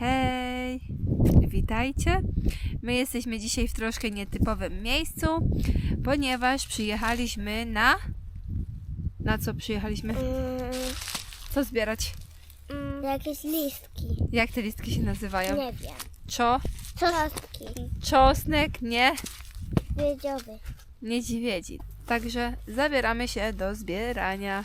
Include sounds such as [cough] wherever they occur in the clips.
Hej! Witajcie. My jesteśmy dzisiaj w troszkę nietypowym miejscu, ponieważ przyjechaliśmy na. Na co przyjechaliśmy? Mm, Co zbierać? mm, jakieś listki. Jak te listki się nazywają? Nie wiem. Czo? Czostki. Czosnek, nie? Wiedziowy. Niedźwiedzi. Także zabieramy się do zbierania.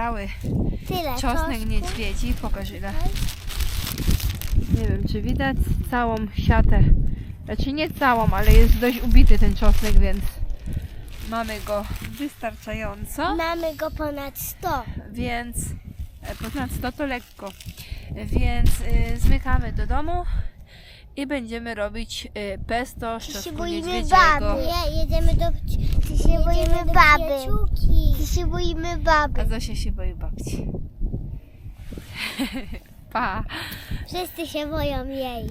Nazbierały Tyle. czosnek niedźwiedzi. Pokaż ile. Nie wiem, czy widać całą siatę. Znaczy nie całą, ale jest dość ubity ten czosnek, więc mamy go wystarczająco. Mamy go ponad 100. Więc e, ponad 100 to lekko. Więc y, zmykamy do domu i będziemy robić y, pesto z czosnku niedźwiedziego. baby. Nie, jedziemy do... Się boimy baby. Ty się boimy baby. A Zosia się boi babci. [laughs] pa! Wszyscy się boją jej.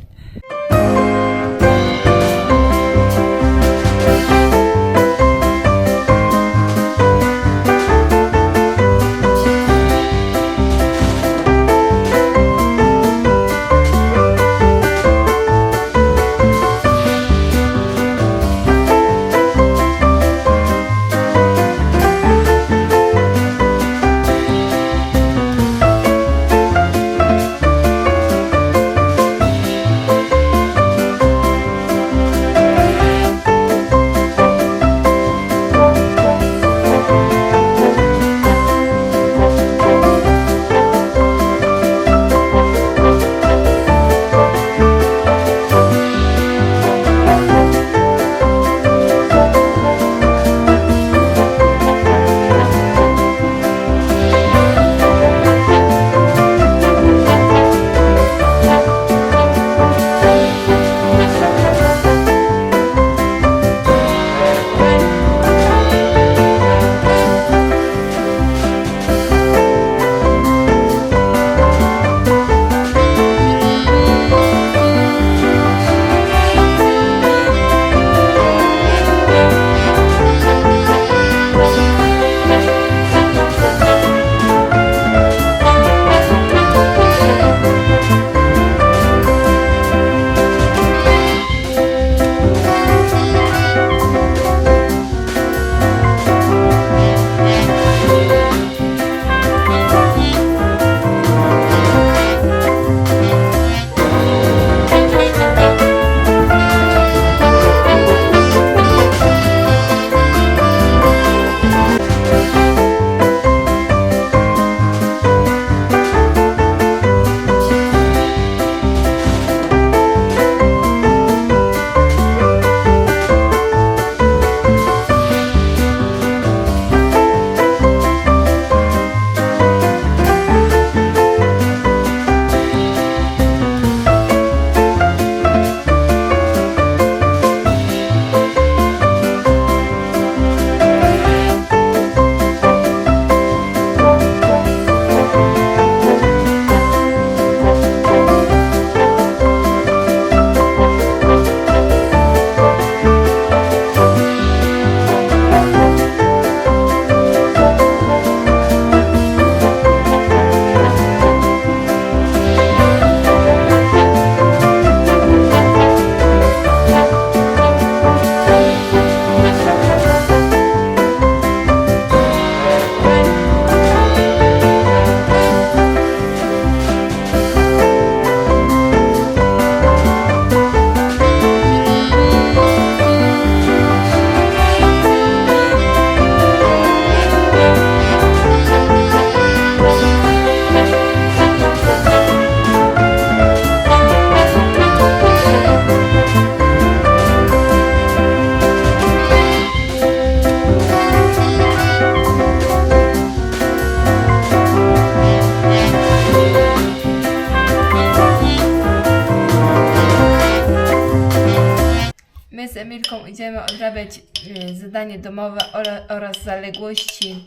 Y, zadanie domowe ora- oraz zaległości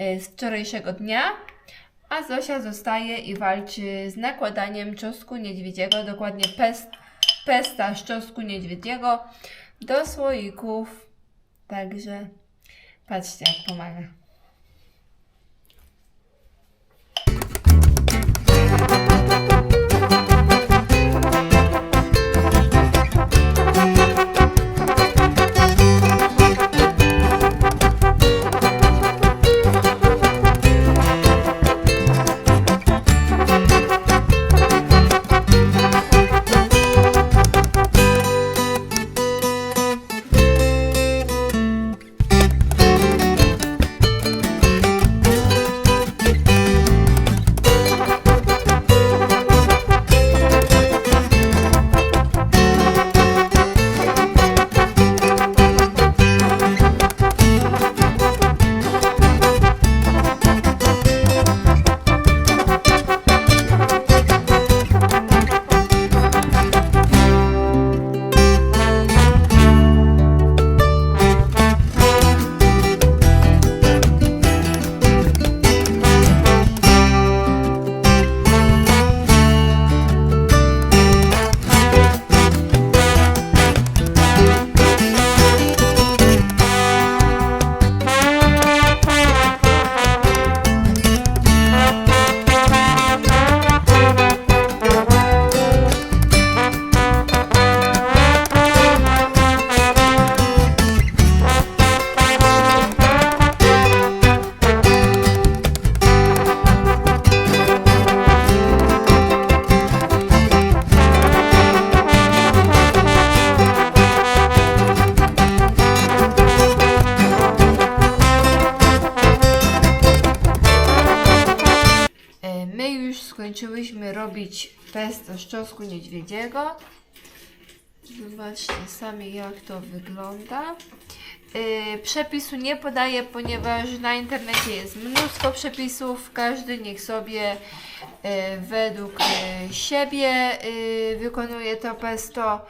y, z wczorajszego dnia. A Zosia zostaje i walczy z nakładaniem czosnku niedźwiedziego, dokładnie pest, pesta z czosnku niedźwiedziego do słoików. Także patrzcie jak pomaga. Skończyłyśmy robić pesto z czosnku niedźwiedziego. Zobaczcie sami jak to wygląda. E, Przepisu nie podaję, ponieważ na internecie jest mnóstwo przepisów. Każdy niech sobie e, według e, siebie e, wykonuje to pesto.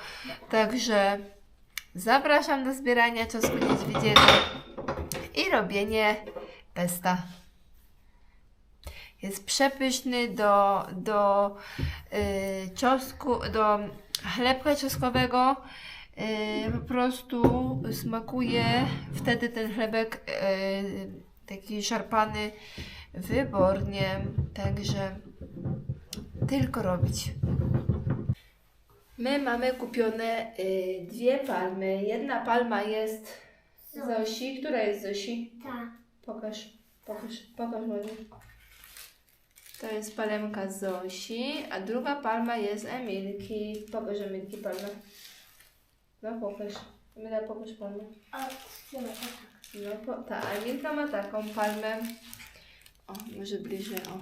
Także zapraszam do zbierania czosnku niedźwiedziego i robienie pesta. Jest przepyszny do, do y, czosnku, do chlebka czosnkowego. Y, po prostu smakuje wtedy ten chlebek y, taki szarpany wybornie. Także tylko robić. My mamy kupione y, dwie palmy. Jedna palma jest Zosi. Która jest Zosi? Tak. Pokaż, pokaż, pokaż ładnie. To jest palemka Zosi, a druga palma jest Emilki. Pokaż Emilki palmę. No pokaż. Emila, pokaż palmę. O, dobra, tak. No po, ta Emilka ma taką palmę. O, może bliżej, o.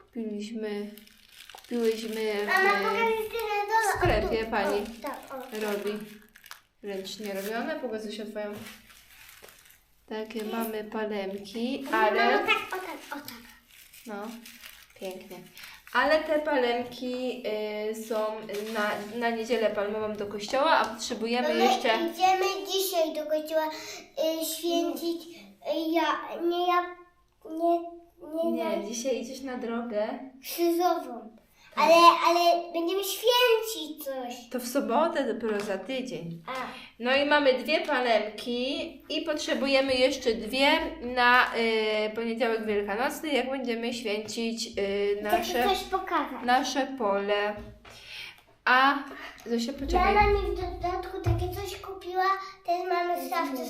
Kupiliśmy, kupiłyśmy w, sklepie O, pani. O, tak, o. robi ręcznie robione. Pokaż się twoją. Takie mamy palemki, ale... Mama, tak, o tak, o tak. No, pięknie. Ale te palemki y, są na, na niedzielę palmową do kościoła, a potrzebujemy No my jeszcze. idziemy dzisiaj do kościoła y, święcić. Y, ja, nie ja, nie, nie, Nie, nie. dzisiaj idziesz na drogę. krzyżową. Ale, ale będziemy święcić coś. To w sobotę dopiero za tydzień. A, No i mamy dwie palemki i potrzebujemy jeszcze dwie na y, poniedziałek wielkanocny, jak będziemy święcić y, nasze, chcę coś pokazać. nasze pole. A Zosia, poczekaj. Mama mi w dodatku takie coś kupiła, teraz mamy w szafce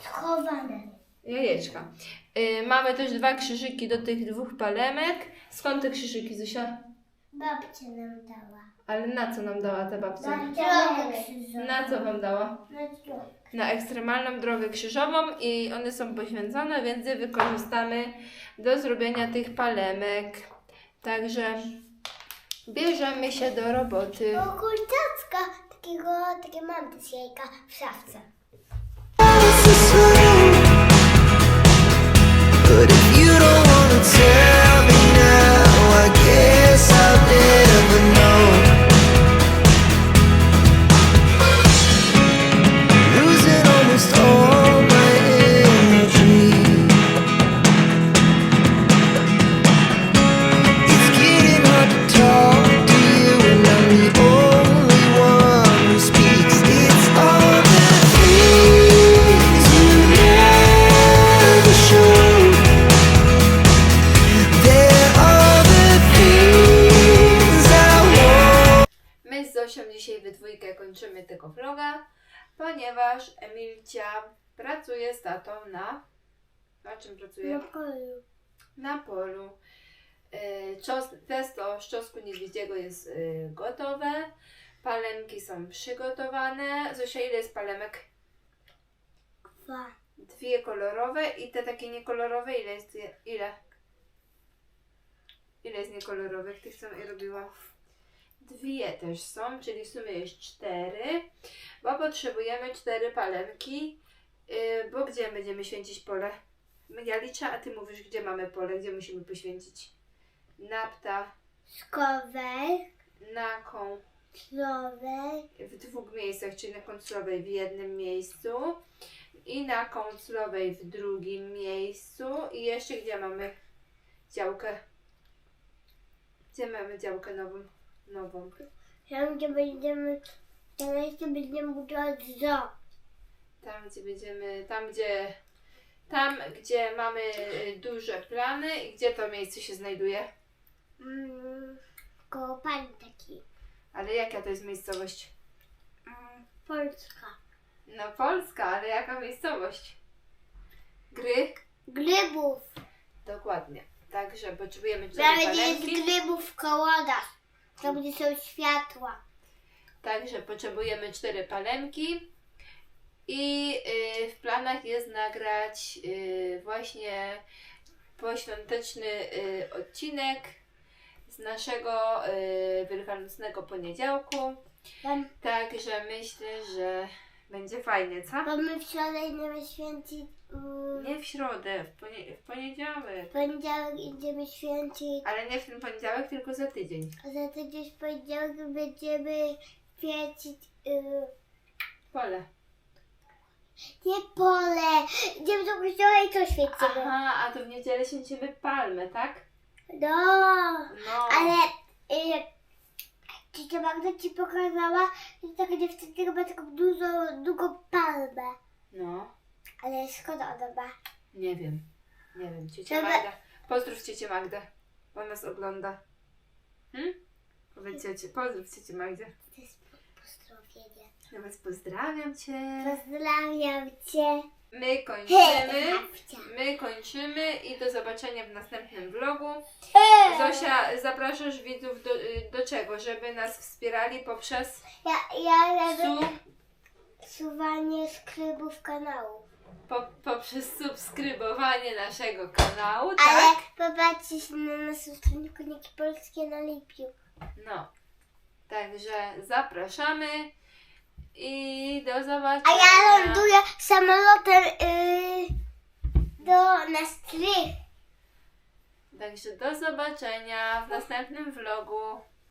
schowane. Jajeczka. Y, mamy też dwa krzyżyki do tych dwóch palemek. Skąd te krzyżyki, Zosia? Babcia nam dała. Ale na co nam dała ta babcia? Na drogę krzyżową. Na co wam dała? Na drogę. Na ekstremalną drogę krzyżową i one są poświęcone, więc je wykorzystamy do zrobienia tych palemek. Także bierzemy się do roboty. O kurczacka, takiego, takie mam też jajka w szafce. Ponieważ Emilcia pracuje z tatą na... Na czym pracuje? Na polu. na polu. Y, Czos, testo z czosnku niedźwiedziego jest y, gotowe. Palemki są przygotowane. Zosia, ile jest palemek? Dwa. Dwie kolorowe i te takie niekolorowe, ile jest? je- Ile? Ile jest niekolorowych? Tych, co robiła? Dwie też są, czyli w sumie jest cztery, bo potrzebujemy cztery palemki, yy, bo gdzie będziemy święcić pole? Ja liczę, a ty mówisz, gdzie mamy pole, gdzie musimy poświęcić. Na pta, na Slowej. w dwóch miejscach, czyli na końcowej w jednym miejscu i na końcowej w drugim miejscu i jeszcze gdzie mamy działkę? Gdzie mamy działkę nową? Nową. Tam, gdzie będziemy, tam jeszcze będziemy budować zoo. Tam gdzie będziemy, tam gdzie, tam gdzie mamy y, duże plany i gdzie to miejsce się znajduje? Mm, koło pani taki. Ale jaka to jest miejscowość? Mm, Polska. No Polska, ale jaka miejscowość? Gry? Grybów. Dokładnie. Także potrzebujemy cztery Nawet jest palemki. grybów w kołodach. Tam, gdzie są światła. Także potrzebujemy cztery palemki. I y, w planach jest nagrać y, właśnie poświąteczny y, odcinek z naszego y, wielkanocnego poniedziałku. Tam, Także myślę, że będzie fajnie, co? bo my w środę idziemy święcić. Nie w środę, w, ponie- w poniedziałek. W poniedziałek idziemy święcić. Ale nie w ten poniedziałek, tylko za tydzień. A za tydzień w poniedziałek będziemy święcić. Yy, Pole. nie pole. Idziemy do kościoła i to święcimy. Aha, a to w niedzielę święcimy palmę, tak? No. No. Ale y, ciocia Magda ci pokazała, że taka dziewczynka ma taką dużą, długą palmę. No. Ale szkoda ma. Nie wiem. Nie wiem. Ciocia Dobra. Magda. Pozdrów ciocię Magdę, bo nas ogląda. Hm? Powiedz ciocie, pozdrów ciocię Magdę. To jest po- pozdrowienie. Ja was pozdrawiam cię. Pozdrawiam cię. My kończymy. babcia. My kończymy i do zobaczenia w następnym vlogu. Zosia, zapraszasz widzów do, y, do czego? Żeby nas wspierali poprzez Ja, ja sub, robię suwanie skrybów kanału. Po, poprzez subskrybowanie naszego kanału, Ale tak? popatrzcie się na naszą stronę Koniki Polskie na Lipiu. No. Także zapraszamy i do zobaczenia. A ja ląduję samolotem yy, do na strych. Także do zobaczenia w następnym vlogu.